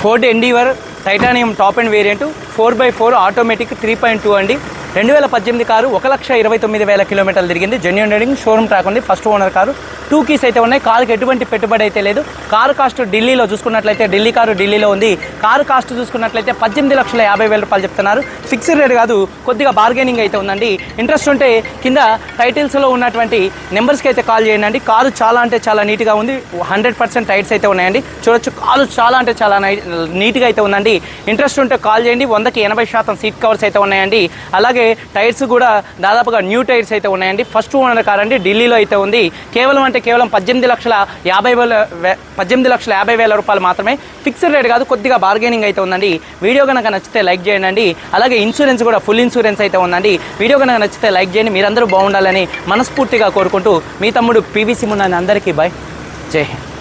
Ford Endeavour titanium top and variant four by four automatic three point two అండి. రెండు వేల పద్దెనిమిది car ఒక లక్ష ఇరవై తొమ్మిది వేల కిలోమీటర్లు తిరిగింది. జెన్యున్ రైడింగ్ షోరూమ్ ట్రాక్ ఉంది. First owner car. Two keys అయితే ఉన్నాయి. కారుకి ఎటువంటి పెట్టుబడి అయితే లేదు. కారు కాస్ట్ ఢిల్లీలో చూసుకున్నట్లయితే ఢిల్లీ కారు ఢిల్లీలో ఉంది. కారు కాస్ట్ చూసుకున్నట్లయితే పద్దెనిమిది లక్షల యాభై వేల రూపాయలు చెప్తున్నారు. ఫిక్స్డ్ రేట్ కాదు కొద్దిగా బార్గెనింగ్ అయితే ఉందండి. ఇంట్రెస్ట్ ఉంటే కింద టైటిల్స్లో ఉన్నటువంటి నెంబర్స్కి అయితే కాల్ చేయండి. కారు చాలా అంటే చాలా నీట్గా ఉంది. హండ్రెడ్ పర్సెంట్ టైట్స్ అయితే ఉన్నాయండి. చూడొచ్చు కారు చాలా అంటే చాలా నీట్గా అయితే ఉందండి. ఇంట్రెస్ట్ ఉంటే కాల్ చేయండి. వందకి ఎనభై శాతం సీట్ కవర్స్ అయితే ఉన్నాయండి. అలాగే టైర్స్ కూడా దాదాపుగా న్యూ టైర్స్ అయితే ఉన్నాయండి. ఫస్ట్ ఓనర్ కార్ అండి ఢిల్లీలో అయితే ఉంది. కేవలం అంటే కేవలం పద్దెనిమిది లక్షల యాభై వేల పద్దెనిమిది లక్షల యాభై వేల రూపాయలు మాత్రమే ఫిక్స్డ్ రేట్ కాదు కొద్దిగా బార్గెనింగ్ అయితే ఉందండి. వీడియో కనుక నచ్చితే లైక్ చేయండి. అలాగే ఇన్సూరెన్స్ కూడా ఫుల్ ఇన్సూరెన్స్ అయితే ఉందండి. వీడియో కనుక నచ్చితే లైక్ చేయండి. మీరందరూ బాగుండాలని మనస్ఫూర్తిగా కోరుకుంటూ మీ తమ్ముడు పీవీసీ మున్నాని అందరికీ బాయ్ జై హింద్.